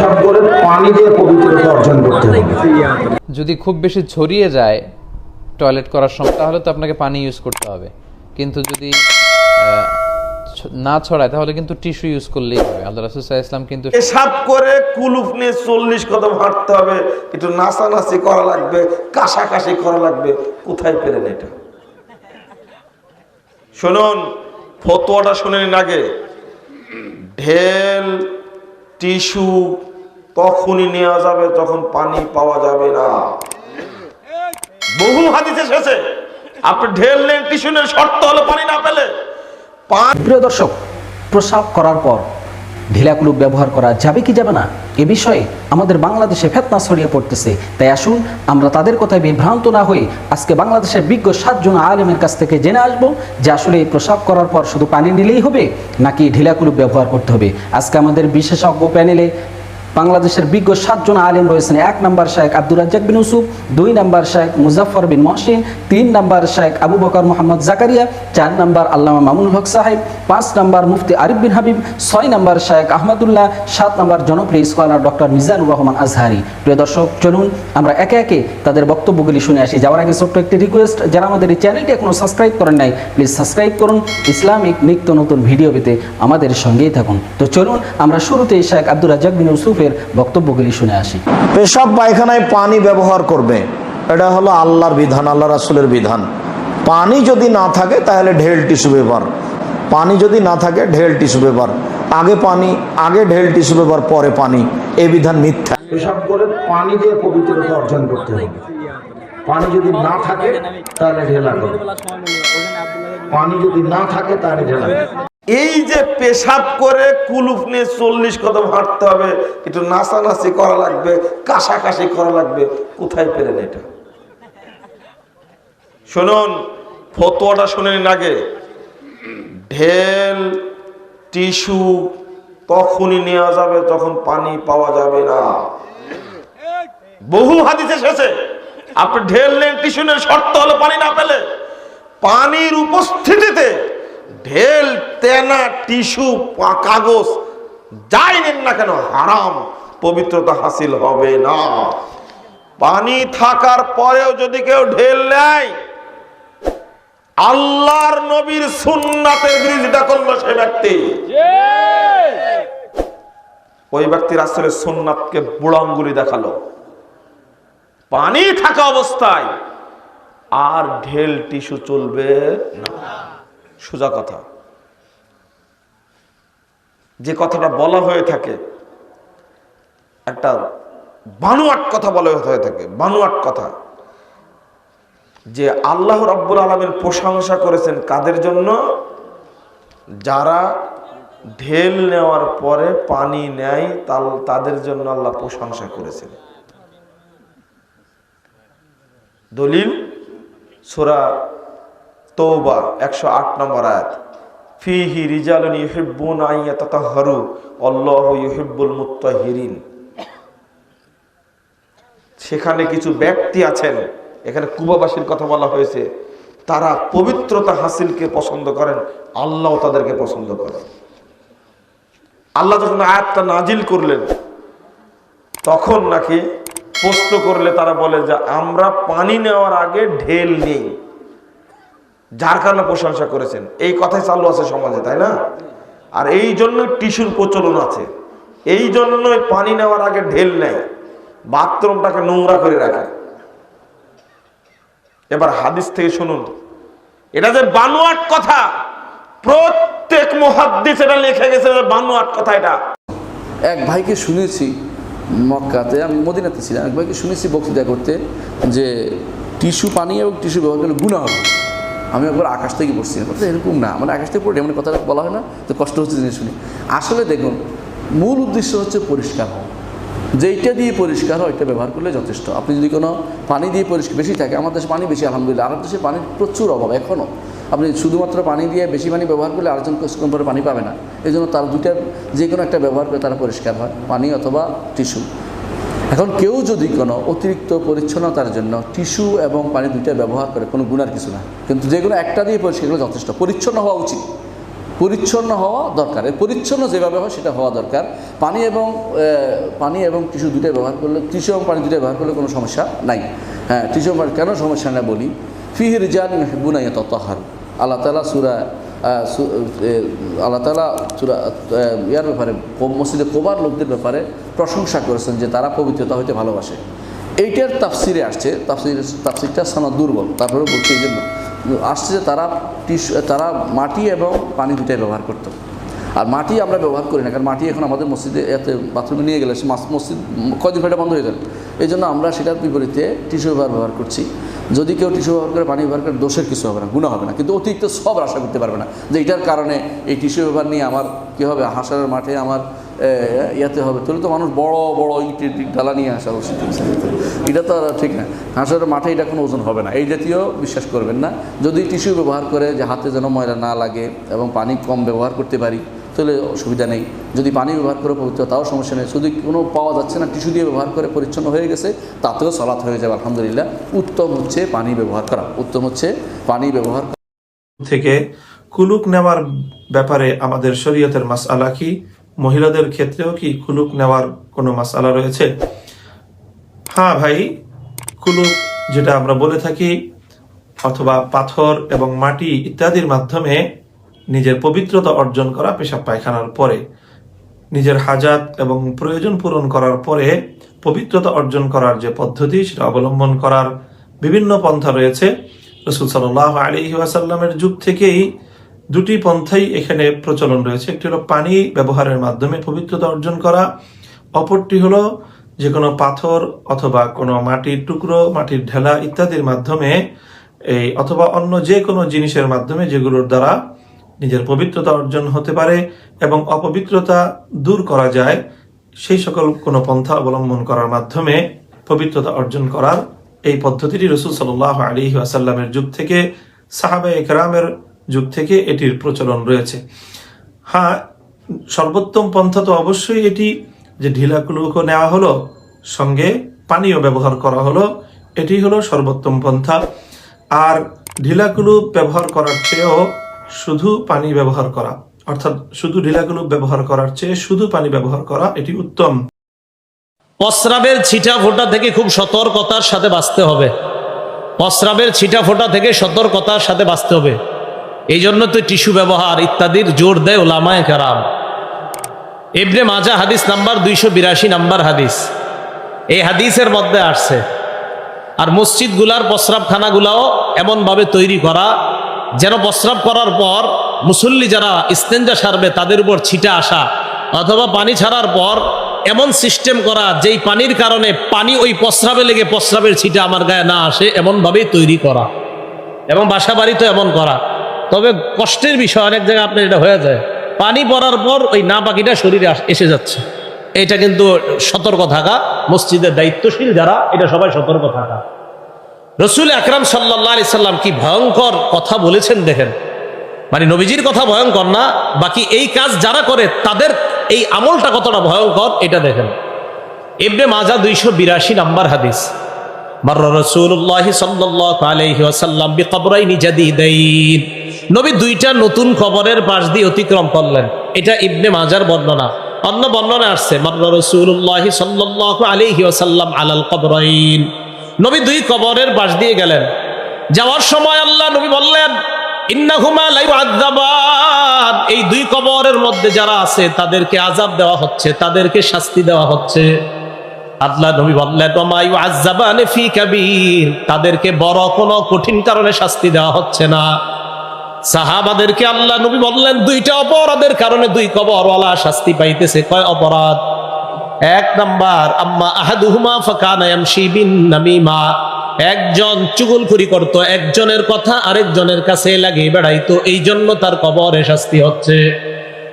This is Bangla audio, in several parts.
পেশাব করে পানি দিয়ে পবিত্রতা অর্জন করতে হবে। যদি খুব বেশি ছড়িয়ে যায় টয়লেট করার সময় তাহলে তো আপনাকে পানি ইউজ করতে হবে। কিন্তু যদি না ছড়ায় তাহলে কিন্তু টিস্যু ইউজ করলেই হবে। আল্লাহ রাসুল সাল্লাল্লাহু আলাইহি ইসলাম কিন্তু পেশাব করে কুলুপ নিয়ে চল্লিশ কদম হাঁটতে হবে একটু নাচানাচি করা লাগবে কাশাকাশি করা লাগবে কোথায় পেলেন এটা? শুনুন ফতোয়াটা শুনে নিন আগে। ঢেল টিস্যু তখনই নেওয়া যাবে, যখন পানি পাওয়া যাবে না। বহু হাদিসে শেষে আপনি ঢেল নেন টিস্যু নেন শর্ত হলো পানি না পেলে। প্রিয় দর্শক, প্রসাব করার পর ঢিলাকুলুপ ব্যবহার করা যাবে কি যাবে না? এ বিষয়ে আমাদের বাংলাদেশে ফেতনা ছড়িয়ে পড়তেছে। তাই আসুন, আমরা তাদের কথায় বিভ্রান্ত না হয়ে আজকে বাংলাদেশের বিজ্ঞ সাতজন আলেমের কাছ থেকে জেনে আসব যে আসলে এই প্রসাব করার পর শুধু পানি নিলেই হবে, নাকি ঢিলাকুলুপ ব্যবহার করতে হবে? আজকে আমাদের বিশেষজ্ঞ প্যানেলে বাংলাদেশের বিজ্ঞ সাতজন আলেম রয়েছেন। এক নম্বর শাহেখ আব্দুর রাজ্জাক বিন ইউসুফ, দুই নম্বর শাহেখ মুজাফর বিন মহসিন, তিন নম্বর শাহেখ আবু বকর মোহাম্মদ জাকারিয়া, চার নম্বর আল্লামা মামুনুল হক সাহেব, পাঁচ নম্বর মুফতি আরিফ বিন হাবিব, ছয় নম্বর শাহেখ আহমদুল্লাহ, সাত নম্বর জনপ্রিয় স্কলার ডক্টর মিজানুর রহমান আজহারি। প্রিয় দর্শক, চলুন আমরা একে একে তাদের বক্তব্যগুলি শুনে আসি। যাওয়ার আগে ছোট্ট একটি রিকোয়েস্ট যারা আমাদের এই চ্যানেলটি এখনও সাবস্ক্রাইব করেন নাই প্লিজ সাবস্ক্রাইব করুন। ইসলামিক নিত্য নতুন ভিডিও পেতে আমাদের সঙ্গেই থাকুন। তো চলুন, আমরা শুরুতেই শেখ আব্দুর রাজ্জাক বিন ইউসুফের বক্তব্যগুলি শুনে আসি। পেশাব পায়খানায় পানি ব্যবহার করবে। এটা হলো আল্লাহর বিধান আল্লাহ রাসুলের বিধান। পানি যদি না থাকে তাহলে ঢেল টিস্যু ব্যবহার পানি যদি না থাকে ঢেল টিস্যু ব্যবহার আগে পানি আগে ঢেল টিস্যু ব্যবহার পরে পানি। এই বিধান মিথ্যা। পেশাব করে পানি দিয়ে পবিত্রতা অর্জন করতে হবে। পানি যদি না থাকে তাহলে ঢেলা পানি যদি না থাকে তাহলে ঢেলা এই যে পেশাব করে কুলুপ নিয়ে চল্লিশ কদম হাঁটতে হবে, একটু নাচানাচি করা লাগবে, কাশাকাশি করা লাগবে, কোথায় পেলেন এটা? শুনুন, ফতোয়াটা শুনে নিন আগে। ঢেল, টিস্যু তখনই নেওয়া যাবে যখন পানি পাওয়া যাবে না। বহু হাদিসে শেষে আপনি ঢেল নেন, টিস্যু নেন, শর্ত হলো পানি না পেলে। পানির উপস্থিতিতে ঢেল, তেনা, টিস্যু কাগজ, যাই নেন না কেন, হারাম। পবিত্রতা হাসিল হবে না। পানি থাকার পরেও যদি কেউ ঢেল নেয়, আল্লাহর নবীর সুন্নাতের বিরোধিতা করল সে ব্যক্তি। ওই ব্যক্তির আসলে সুন্নাতকে বুড়াঙ্গুলি দেখাল। পানি থাকা অবস্থায় আর ঢেল, টিস্যু চলবে না। সোজা কথা। যে কথাটা বলা হয়ে থাকে, একটা বানুয়াট কথা বলা হয়ে থাকে, বানুয়াট কথা। যে আল্লাহ রব্বুল আলমের প্রশংসা করেছেন কাদের জন্য? যারা ঢেল নেওয়ার পরে পানি নেয়, তাল- তাদের জন্য আল্লাহ প্রশংসা করেছেন। দলিল, সুরা তৌবা একশো আট নম্বর আয়াত। ফিহি রিজালুন ইউহিব্বুন আইয়াতাতাহহারু আল্লাহু ইউহিব্বুল মুত্তাহিরিন। সেখানে কিছু ব্যক্তি আছেন, এখানে কুবাবাসীর কথা বলা হয়েছে, তারা পবিত্রতা হাসিলকে পছন্দ করেন, আল্লাহ তাদেরকে পছন্দ করেন। আল্লাহ যখন আয়াতটা নাজিল করলেন, তখন নাকি প্রশ্ন করলে তারা বলে যে, আমরা পানি নেওয়ার আগে ঢেল নেই। যার কারণে প্রশংসা করেছেন। এই কথাই চালু আছে সমাজে, তাই না? আর এই জন্য টিস্যুর প্রচলন আছে। এই জন্যই পানি নেওয়ার আগে ঢেল নেয়, বাথরুমটাকে নোংরা করে রাখে। এবার হাদিস থেকে শুনুন। এটা যে বানোয়াট কথা, প্রত্যেক মহাদ্দিস এটা লিখে গেছে বানোয়াট কথা এটা। এক ভাইকে শুনেছি মক্কাতে, আমি মদিনাতে ছিলাম, এক ভাইকে শুনেছি বক্তৃতা করতে যে টিস্যু পানি এবং টিস্যু ব্যবহার করলে গুণা হবে আমি একবার আকাশ থেকে পড়ছি। এরকম না। মানে আকাশ থেকে পড়ে এমন কথা বলা হয় না, তো কষ্ট হচ্ছে জিনিস শুনি। আসলে দেখুন, মূল উদ্দেশ্য হচ্ছে পরিষ্কার হওয়া। যেইটা দিয়ে পরিষ্কার হয় এটা ব্যবহার করলে যথেষ্ট। আপনি যদি কোনো পানি দিয়ে পরিষ্কার, বেশি থাকে আমাদের দেশে পানি বেশি, আলহামদুলিল্লাহ। আর দেশে পানির প্রচুর অভাব এখনও আপনি শুধুমাত্র পানি দিয়ে বেশি পানি ব্যবহার করলে আরেকজন কিছুক্ষণ পরে পানি পাবে না। এই জন্য তার দুইটার যে কোনো একটা ব্যবহার করে তারা পরিষ্কার হয়, পানি অথবা টিস্যু। এখন কেউ যদি কোনো অতিরিক্ত পরিচ্ছন্নতার জন্য টিস্যু এবং পানি দুইটা ব্যবহার করে, কোনো গুণার কিছু না। কিন্তু যে কোনো একটা দিয়ে করলে যথেষ্ট। পরিচ্ছন্ন হওয়া উচিত। পরিচ্ছন্ন হওয়া দরকার। পরিচ্ছন্ন যেভাবে হয়, সেটা হওয়া দরকার। পানি এবং পানি এবং টিস্যু দুটাই ব্যবহার করলে, টিস্যু এবং পানি দুটাই ব্যবহার করলে কোনো সমস্যা নাই। হ্যাঁ টিস্যু পানি- কেন সমস্যা না বলি? ফিহির জান হেবুনাইয়া ততহার আল্লাহ তালা সুরা আল্লাহ তালা আহ, ইয়ার ব্যাপারে মসজিদে কোবার লোকদের ব্যাপারে প্রশংসা করেছেন যে তারা পবিত্রতা হইতে ভালোবাসে। এইটার তাফসিরে আসছে তাফসির তাফসিরটা সানা দুর্বল। তারপরে বলছে এই জন্য আসছে যে তারা তারা মাটি এবং পানি দুটাই ব্যবহার করতো। আর মাটি আমরা ব্যবহার করি না কারণ মাটি এখন আমাদের মসজিদে এতে বাথরুমে নিয়ে গেলে মসজিদ কদিন ফেটা বন্ধ হয়ে যাবে। এই জন্য আমরা সেটার বিপরীতে টিস্যু ব্যবহার করছি। যদি কেউ টিস্যু ব্যবহার করে, পানি ব্যবহার করে, দোষের কিছু হবে না গুণা হবে না। কিন্তু অতিরিক্ত সব আশা করতে পারবে না। যে এটার কারণে এই টিস্যু ব্যবহার নিয়ে আমার কী হবে? হাসার মাঠে আমার ইয়াতে হবে। তাহলে তো মানুষ বড় বড় ইট ইট ডালা নিয়ে আসা। উচিত এটা তো ঠিক না। হাঁসের মাঠে এটা কোনো ওজন হবে না। এই জাতীয় বিশ্বাস করবেন না। যদি টিস্যু ব্যবহার করে যে হাতে যেন ময়লা না লাগে এবং পানি কম ব্যবহার করতে পারি তাহলে অসুবিধা নেই। যদি পানি ব্যবহার করে পবিত্র, তাও সমস্যা নেই। যদি কোনো পাওয়া যাচ্ছে না, টিস্যু দিয়ে ব্যবহার করে পরিচ্ছন্ন হয়ে গেছে, তাতেও সলাৎ হয়ে যাবে, আলহামদুলিল্লাহ। উত্তম হচ্ছে পানি ব্যবহার করা। উত্তম হচ্ছে পানি ব্যবহার থেকে কুলুক নেওয়ার ব্যাপারে আমাদের শরীয়তের মাসআলা কি? মহিলাদের ক্ষেত্রেও কি কুলুক নেওয়ার কোনো মাসআলা রয়েছে? হ্যাঁ ভাই, কুলুক যেটা আমরা বলে থাকি, অথবা পাথর এবং মাটি ইত্যাদির মাধ্যমে নিজের পবিত্রতা অর্জন করা পেশাব পায়খানার পরে। নিজের হাজাত এবং প্রয়োজন পূরণ করার পরে পবিত্রতা অর্জন করার যে পদ্ধতি, সেটা অবলম্বন করার বিভিন্ন পন্থা রয়েছে। রসুল সাল্লাহ আলী ওয়াসাল্লামের যুগ থেকেই দুটি পন্থাই এখানে প্রচলন রয়েছে। একটি হলো পানি ব্যবহারের মাধ্যমে পবিত্রতা অর্জন করা, অপরটি হলো যে কোনো পাথর অথবা কোনো মাটির টুকরো, মাটির ঢেলা ইত্যাদির মাধ্যমে এই অথবা অন্য যে কোনো জিনিসের মাধ্যমে যেগুলোর দ্বারা নিজের পবিত্রতা অর্জন হতে পারে এবং অপবিত্রতা দূর করা যায়, সেই সকল কোনো পন্থা অবলম্বন করার মাধ্যমে পবিত্রতা অর্জন করার এই পদ্ধতিটি রসুল সাল্লাহ আলী আসাল্লামের যুগ থেকে সাহাবে একরামের যুগ থেকে এটির প্রচলন রয়েছে। হ্যাঁ সর্বোত্তম পন্থা তো অবশ্যই এটি যে ঢিলা কুলুকো নেওয়া হলো, সঙ্গে পানীয় ব্যবহার করা হলো, এটি হলো সর্বোত্তম পন্থা। আর ঢিলা কুলুপ ব্যবহার করার চেয়েও শুধু পানি ব্যবহার করা, অর্থাৎ শুধু ঢিলা কুলুপ ব্যবহার করার চেয়ে শুধু পানি ব্যবহার করা, এটি উত্তম। প্রস্রাবের ছিটা ফোটা থেকে খুব সতর্কতার সাথে বাঁচতে হবে। প্রস্রাবের ছিটা ফোটা থেকে সতর্কতার সাথে বাঁচতে হবে। এই জন্য তো টিস্যু ব্যবহার ইত্যাদির জোর দেয় ওলামায় কারাম। ইবনে মাজা হাদিস নাম্বার দুইশো বিরাশি নাম্বার হাদিস। এই হাদিসের মধ্যে আসছে, আর মসজিদগুলার প্রস্রাবখানাগুলাও এমনভাবে তৈরি করা যেন প্রস্রাব করার পর মুসল্লি যারা ইস্তেঞ্জা সারবে তাদের উপর ছিটা আসা অথবা পানি ছাড়ার পর এমন সিস্টেম করা যেই পানির কারণে পানি ওই প্রস্রাবে লেগে প্রস্রাবের ছিটা আমার গায়ে না আসে, এমনভাবেই তৈরি করা। এবং বাসা বাড়িতে এমন করা। তবে কষ্টের বিষয়, অনেক জায়গায় আপনার এটা হয়ে যায়। পানি পড়ার পর ওই না পাখিটা শরীরে এসে যাচ্ছে। এটা কিন্তু সতর্ক থাকা, মসজিদের দায়িত্বশীল যারা, এটা সবাই সতর্ক থাকা। রসুল আকরাম সাল্লাহ আলি সাল্লাম কি ভয়ঙ্কর কথা বলেছেন দেখেন? মানে নবীজির কথা ভয়ঙ্কর না, বাকি এই কাজ যারা করে, তাদের এই আমলটা কতটা ভয়ঙ্কর এটা দেখেন। ইবনে মাজা দুইশো বিরাশি নাম্বার হাদিস। নবী দুইটা নতুন কবরের পাশ দিয়ে অতিক্রম করলেন। এটা ইবনে মাজার বর্ণনা। অন্য বর্ণনা আসছে আলাল কবরাইন। নবী দুই কবরের পাশ দিয়ে গেলেন। যাওয়ার সময় আল্লাহ নবী বললেন এই দুই কবরের মধ্যে যারা আছে, তাদেরকে আযাব দেওয়া হচ্ছে, তাদেরকে শাস্তি দেওয়া হচ্ছে। আল্লাহ নবী বললেন ফি তাদেরকে বড় কোনো কঠিন কারণে শাস্তি দেওয়া হচ্ছে না। সাহাবাদেরকে আল্লাহ নবী বললেন, দুইটা অপরাধের কারণে দুই কবরওয়ালা শাস্তি পাইতেছে। কয় অপরাধ? এক নাম্বার, আম্মা আহাদুহুমা ফাকানা ইয়ামশি বিন নামিমা। একজন চুগলখুরি করত, একজনের কথা আরেকজনের কাছে লাগিয়ে বেড়াইতো এই জন্য তার কবরে শাস্তি হচ্ছে।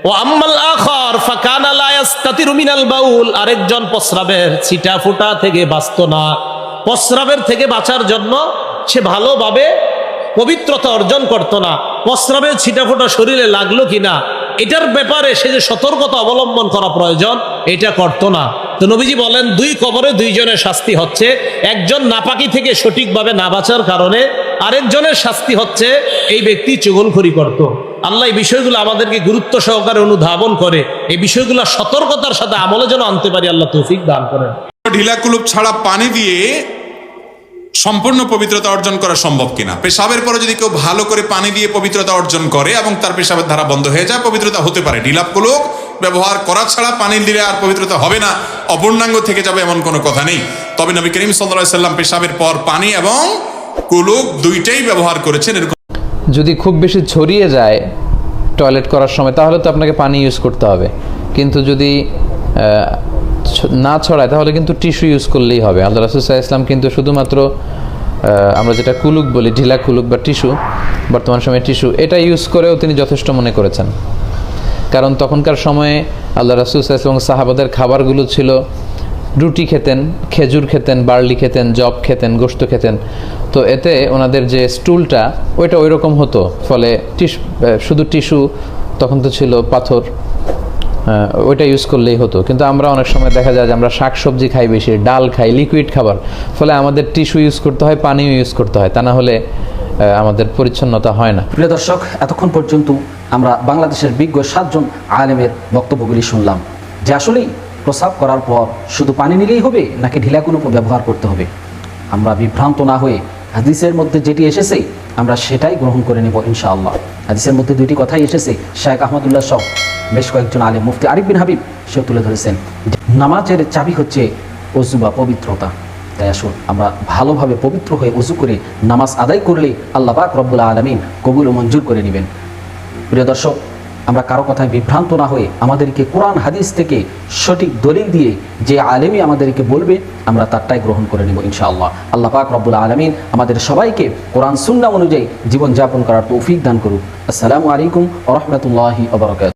ও আম্মাল আখর, ফাকানা লা ইয়াস্তাতিরু মিনাল বাউল, আরেকজন প্রস্রাবের ছিটা ফুটা থেকে বাঁচত না। প্রস্রাবের থেকে বাঁচার জন্য সে ভালোভাবে পবিত্রতা অর্জন করত না। প্রস্রাবের ছিটাফোটা শরীরে লাগল কিনা এটার ব্যাপারে সে যে সতর্কতা অবলম্বন করা প্রয়োজন, এটা করত না। তো নবীজি বলেন, দুই কবরে দুইজনের শাস্তি হচ্ছে। একজন নাপাকি থেকে সঠিকভাবে না বাঁচার কারণে আরেকজনের শাস্তি হচ্ছে, এই ব্যক্তি চুগলখড়ি করত। আল্লাহ এই বিষয়গুলো আমাদেরকে গুরুত্ব সহকারে অনুধাবন করে। এই বিষয়গুলো সতর্কতার সাথে আমলে যেন আনতে পারি, আল্লাহ তৌফিক দান করেন। ঢিলা কুলুপ ছাড়া পানি দিয়ে সম্পূর্ণ পবিত্রতা অর্জন করা সম্ভব কিনা? পেশাবের পরে যদি কেউ ভালো করে পানি দিয়ে পবিত্রতা অর্জন করে এবং তার পেশাবের ধারা বন্ধ হয়ে যায়, পবিত্রতা হতে পারে। ঢিলা কুলুপ ব্যবহার করা ছাড়া পানি দিলে আর পবিত্রতা হবে না। অপূর্ণাঙ্গ থেকে যাবে এমন কোনো কথা নেই। তবে নবী করিম সাল্লাহ সাল্লাম পেশাবের পর পানি এবং কুলুপ দুইটাই ব্যবহার করেছেন, এরকম যদি খুব বেশি ছড়িয়ে যায় টয়লেট করার সময়, তাহলে তো আপনাকে পানি ইউজ করতে হবে। কিন্তু যদি না ছড়ায়, তাহলে কিন্তু টিস্যু ইউজ করলেই হবে। আল্লাহ রাসুসাহ ইসলাম কিন্তু শুধুমাত্র আমরা যেটা কুলুক বলি, ঢিলা কুলুক বা টিস্যু, বর্তমান সময়ে টিস্যু, এটা ইউজ করেও তিনি যথেষ্ট মনে করেছেন। কারণ তখনকার সময়ে আল্লাহ রাসুল এবং সাহাবাদের খাবারগুলো ছিল, রুটি খেতেন, খেজুর খেতেন, বার্লি খেতেন, জব খেতেন গোস্ত খেতেন। তো এতে ওনাদের যে স্টুলটা, ওইটা ওই রকম হতো। ফলে টিস শুধু টিস্যু, তখন তো ছিল পাথর। ওইটা ইউজ করলেই হতো। কিন্তু আমরা অনেক সময় দেখা যায় যে আমরা শাক সবজি খাই বেশি, ডাল খাই লিকুইড খাবার। ফলে আমাদের টিস্যু ইউজ করতে হয়, পানিও ইউজ করতে হয়। তা না হলে আমাদের পরিচ্ছন্নতা হয় না। প্রিয় দর্শক, এতক্ষণ পর্যন্ত আমরা বাংলাদেশের বিজ্ঞ সাতজন আলেমের বক্তব্যগুলি শুনলাম। যে আসলেই প্রসাব করার পর শুধু পানি নিলেই হবে, নাকি ঢিলা কোনো ব্যবহার করতে হবে? আমরা বিভ্রান্ত না হয়ে হাদিসের মধ্যে যেটি এসেছে, আমরা সেটাই গ্রহণ করে নেব ইনশাআল্লাহ। হাদিসের মধ্যে দুইটি কথাই এসেছে, শেখ আহমদুল্লাহ সব বেশ কয়েকজন আলেম মুফতি আরিফ বিন হাবিব, সেও তুলে ধরেছেন নামাজের চাবি হচ্ছে অজু বা পবিত্রতা। তাই আসুন, আমরা ভালোভাবে পবিত্র হয়ে উজু করে নামাজ আদায় করলে আল্লাহ পাক রব্বুল আলমিন কবুল ও মঞ্জুর করে নেবেন। প্রিয় দর্শক আমরা কারও কথায় বিভ্রান্ত না হয়ে আমাদেরকে কোরআন, হাদিস থেকে সঠিক দলিল দিয়ে যে আলেমই আমাদেরকে বলবে, আমরা তারটাই গ্রহণ করে নেব ইনশাআল্লাহ। আল্লাহ পাক রব্বুল আলমিন আমাদের সবাইকে কোরআন সুন্না অনুযায়ী জীবনযাপন করার তৌফিক দান করুক। আসসালামু আলাইকুম রহমতুল্লাহি আবরকাত